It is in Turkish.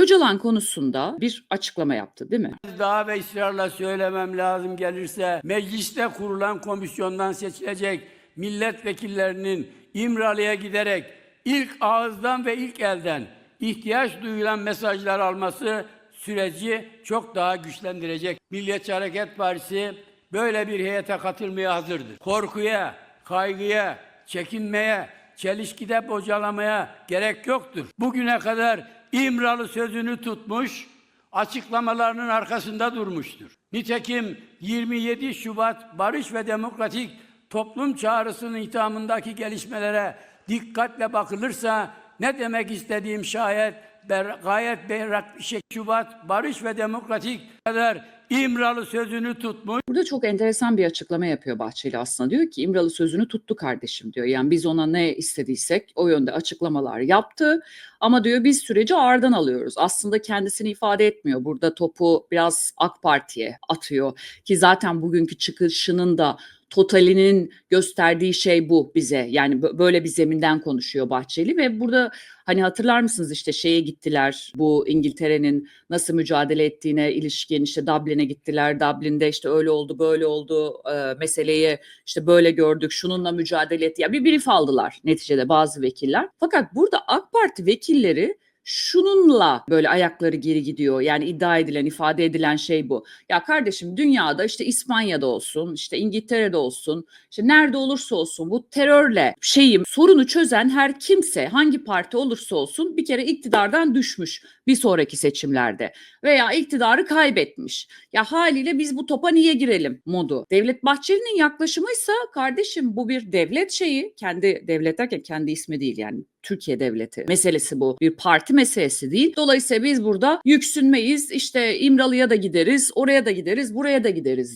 Öcalan konusunda bir açıklama yaptı değil mi? Daha ve ısrarla söylemem lazım gelirse mecliste kurulan komisyondan seçilecek milletvekillerinin İmralı'ya giderek ilk ağızdan ve ilk elden ihtiyaç duyulan mesajlar alması süreci çok daha güçlendirecek. Milliyetçi Hareket Partisi böyle bir heyete katılmaya hazırdır. Korkuya, kaygıya, çekinmeye, çelişkide bocalamaya gerek yoktur. Bugüne kadar İmralı sözünü tutmuş, açıklamalarının arkasında durmuştur. Nitekim 27 Şubat Barış ve Demokratik Toplum Çağrısı'nın hitamındaki gelişmelere dikkatle bakılırsa ne demek istediğim şayet ber, gayet berrak bir şey. Şubat Barış ve Demokratik kadar İmralı sözünü tutmuş. Burada çok enteresan bir açıklama yapıyor Bahçeli aslında. Diyor ki İmralı sözünü tuttu kardeşim diyor. Yani biz ona ne istediysek o yönde açıklamalar yaptı. Ama diyor biz süreci ağırdan alıyoruz. Aslında kendisini ifade etmiyor. Burada topu biraz AK Parti'ye atıyor. Ki zaten bugünkü çıkışının da totalinin gösterdiği şey bu bize. Yani bö- böyle bir zeminden konuşuyor Bahçeli ve burada hani hatırlar mısınız işte şeye gittiler bu İngiltere'nin nasıl mücadele ettiğine ilişkin işte Dublin'e gittiler. Dublin'de işte öyle oldu böyle oldu e, meseleyi işte böyle gördük şununla mücadele etti. Ya bir brief aldılar neticede bazı vekiller. Fakat burada AK Parti vekilleri şununla böyle ayakları geri gidiyor. Yani iddia edilen, ifade edilen şey bu. Ya kardeşim dünyada işte İspanya'da olsun, işte İngiltere'de olsun, işte nerede olursa olsun bu terörle şeyim sorunu çözen her kimse hangi parti olursa olsun bir kere iktidardan düşmüş bir sonraki seçimlerde veya iktidarı kaybetmiş. Ya haliyle biz bu topa niye girelim modu. Devlet Bahçeli'nin yaklaşımıysa kardeşim bu bir devlet şeyi. Kendi devlet derken kendi ismi değil yani Türkiye devleti meselesi bu. Bir parti meselesi değil. Dolayısıyla biz burada yüksünmeyiz. İşte İmralı'ya da gideriz, oraya da gideriz, buraya da gideriz